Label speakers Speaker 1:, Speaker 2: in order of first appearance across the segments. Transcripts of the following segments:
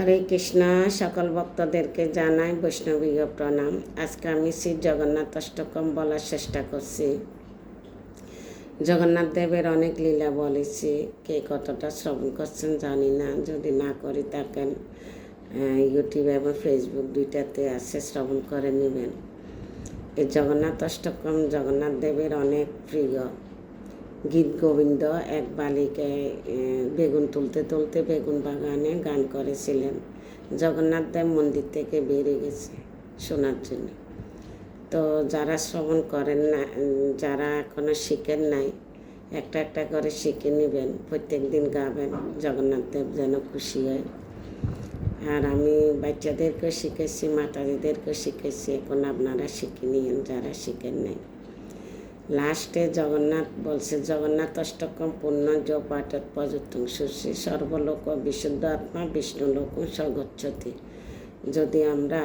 Speaker 1: হরে কৃষ্ণ সকল ভক্তদেরকে জানাই বৈষ্ণবীয় প্রণাম আজকে আমি শ্রী জগন্নাথ অষ্টকম বলার চেষ্টা করছি জগন্নাথ দেবের অনেক লীলা বলেছি কে কতটা শ্রবণ করছেন জানি না যদি না করি থাকেন ইউটিউব এবং ফেসবুক দুইটাতে আছে শ্রবণ করে নেবেন এই জগন্নাথ অষ্টকম জগন্নাথ দেবের অনেক প্রিয় গীত গোবিন্দ এক বালিকায় বেগুন তুলতে তুলতে বেগুন বাগানে গান করেছিলেন জগন্নাথ দেব মন্দির থেকে বেরিয়ে গেছে শোনার জন্য তো যারা শ্রবণ করেন না যারা এখনও শিখেন নাই একটা একটা করে শিখে নেবেন প্রত্যেক দিন গাবেন জগন্নাথ দেব যেন খুশি হয় আর আমি বাচ্চাদেরকেও শিখেছি মাতাজিদেরকেও শিখেছি এখন আপনারা শিখে নিন যারা শিখেন নাই লাস্টে জগন্নাথ বলছে জগন্নাথ অষ্টকম পূর্ণ যোপাট পর্যটন সুশ্রী সর্বলোক বিশুদ্ধ আত্মা বিষ্ণুলোক সগচ্ছতি যদি আমরা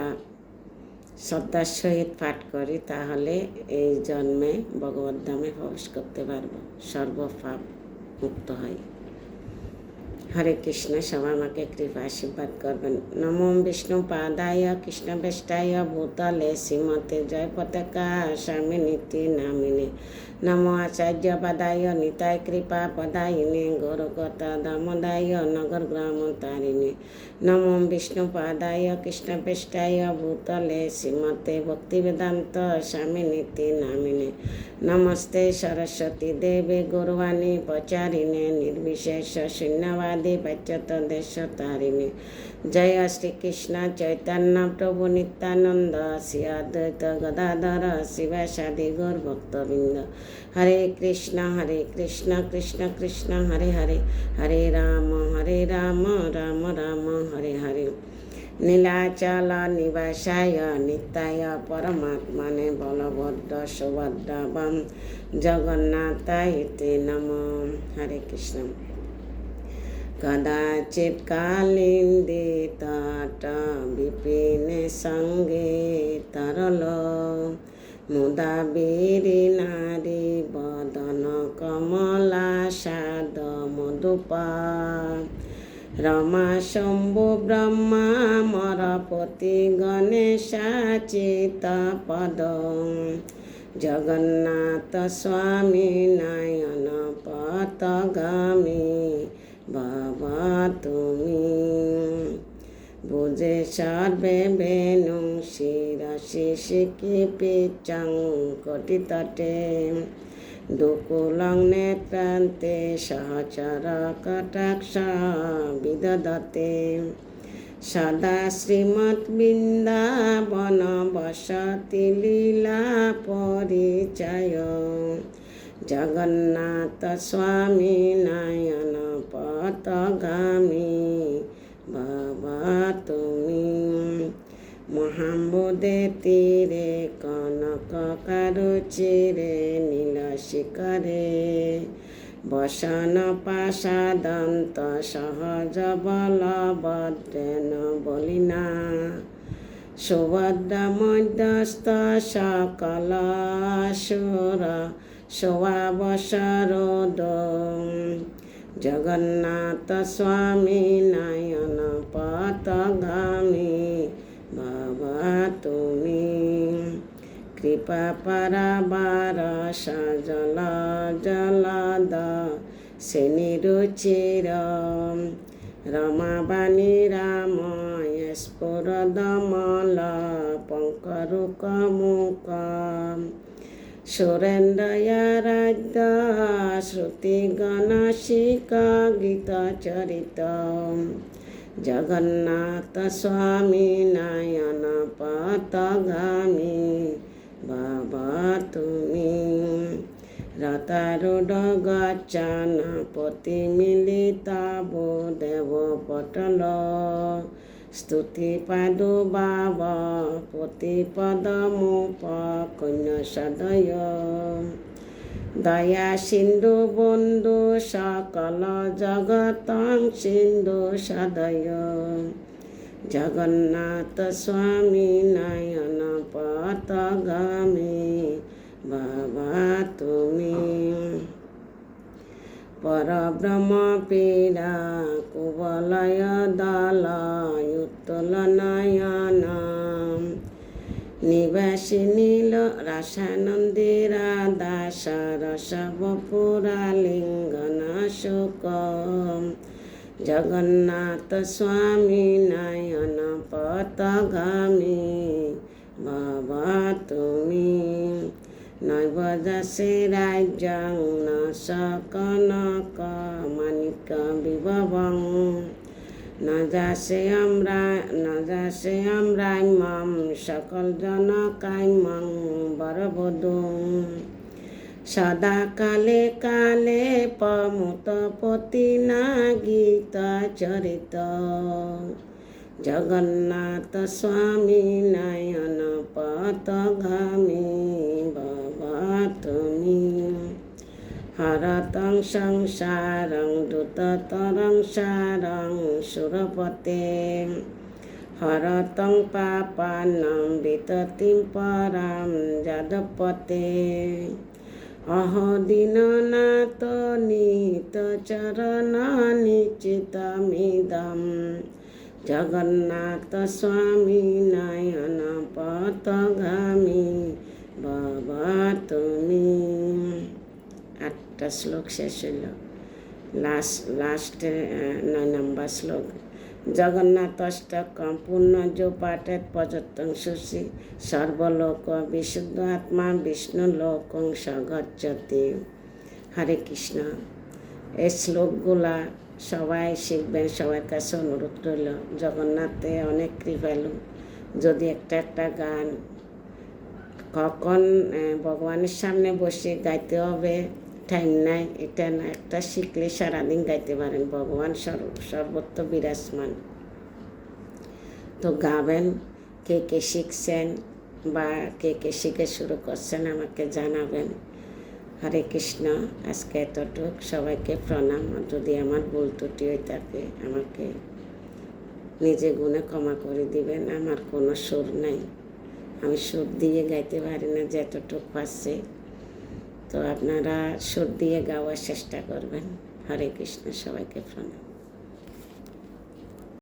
Speaker 1: শ্রদ্ধার সহিত পাঠ করি তাহলে এই জন্মে ভগবদ্ধামে প্রবেশ করতে পারব সর্বপাপ মুক্ত হয় হরে কৃষ্ণ সব আমাকে কৃপা আশীর্বাদ করবেন নমম বিষ্ণু পাদায় কৃষ্ণ বেষ্টায় ভূতলে শ্রীমতে জয় পতাকা স্বামী নীতি নামিনী নম আচার্য পাদায় নিতায় কৃপা পদায়িনী গৌরকতা দামদায় নগর গ্রাম তারিণী নমম বিষ্ণু পাদায় কৃষ্ণ বেষ্টায় ভূতলে শ্রীমতে ভক্তি বেদান্ত স্বামী নীতি নামিনী নমস্তে সরস্বতী দেবে গৌরবাণী পচারিণে নির্বিশেষ শূন্যবাদ আদি বাচ্যতদের তারিণী জয় শ্রীকৃষ্ণ চৈতন্য প্রভু নিত্যানন্দ শ্রীদ্বৈত গদাধর শিবাসাদি গৌর ভক্তবৃন্দ হরে কৃষ্ণ হরে কৃষ্ণ কৃষ্ণ কৃষ্ণ হরে হরে হরে রাম হরে রাম রাম রাম হরে হরে নীলাচল নিবাসায় নিতায় পরমাত্মনে বলভদ্র সুভদ্রবম জগন্নাথ নম হরে কৃষ্ণ કદાચિત કાલિંદી તાટા બિપિને સંગે તરલો মুদাবিরি নারী বদন কমলা সাদ মধুপা রমা শম্ভু ব্রহ্মা মরপতি গণেশাচিত পদ জগন্নাথ স্বামী নায়ন পথগামী বাবা তুমি বোঝে সারবে বেনু শিরা শিশে কেঁপে চাং কটি তাটে দোকলাং নে প্রান্তে সাহাচারা কাটাক্ষা সদা শ্রীমৎ বৃন্দাবন বসতি লীলা পরিচয় জগন্নাথ স্বামী নায়ন পতগামী বাবা তুমি মহাম্মদে তীরে কনক কারু চিরে নীল শিখরে বসন পাশাদন্ত সহজ বল বদ্রেন বলিনা সুভদ্রা মধ্যস্থ সকল সুর সোয়াবসর দোম জগন্নাথ স্বামী নয়ন পতগামী বাবা তুমি কৃপা পরাবার সজল জলদ শ্রেণীরুচির রমাবাণী রাম স্ফুরদমল পঙ্করুকমুকম সুরেন্দ্রয়া রাজ্য শ্রুতি গণশিকা গীত চরিত জগন্নাথ স্বামী নয়ন পথগামী বাবা তুমি রতারুড গচ্ছান পতি মিলিতাবু দেব পটল স্তুতি পাদু বাবা পতি পদমু কন্যা সদয় দয়া সিন্ধু বন্ধু সকল জগতং সিন্ধু সদয় জগন্নাথ স্বামী নয়ন পথ গামী বাবা তুমি परब्रह्मपीडा कुवलय दलयुत्तलनयनां निवासिनील रसानन्दिरा दासरसवपुरालिङ्गनशुकम् जगन्नाथस्वामी नयनपथगामी भव तुमि নৈবদশে রাজ্যং ন সকনক মানিক বিভবং ন যাসে আমরা ন যাসে আমরাইমম সকল জনকাইমং বরবধূ সদা কালে কালে পমুত পতি না গীতা চরিত জগন্নাথ স্বামী নয়ন পত ঘামী হরতং সংসারং দ্রুততরং সারং সুরপতে হরতং পাপানং বিততিম পরাম যাদপতে অহদিন নাত নিত চরণ নিচিতমিদম জগন্নাথ স্বামী নয়ন পথগামী বাবা তুমি একটা শ্লোক শেষ হইল লাস্ট লাস্টের নয় নম্বর শ্লোক জগন্নাথষ্টকম পূর্ণ যো পাঠের পযত্তং সুশি সর্বলোক বিশুদ্ধ আত্মা বিষ্ণু লোকং সগচ্ছতে হরে কৃষ্ণ এই শ্লোকগুলা সবাই শিখবেন সবাই কাছে অনুরোধ রইল জগন্নাথে অনেক কৃপালু যদি একটা একটা গান কখন ভগবানের সামনে বসে গাইতে হবে টাইম নাই এটা না একটা শিখলে সারাদিন গাইতে পারেন ভগবান সর্বত্র বিরাজমান তো গাবেন কে কে শিখছেন বা কে কে শিখে শুরু করছেন আমাকে জানাবেন হরে কৃষ্ণ আজকে এতটুক সবাইকে প্রণাম যদি আমার ভুল ত্রুটি হয়ে থাকে আমাকে নিজে গুণে ক্ষমা করে দিবেন আমার কোনো সুর নাই আমি সুর দিয়ে গাইতে পারি না যে এতটুক পাচ্ছে তো আপনারা সুর দিয়ে গাওয়ার চেষ্টা করবেন হরে কৃষ্ণ সবাইকে প্রণাম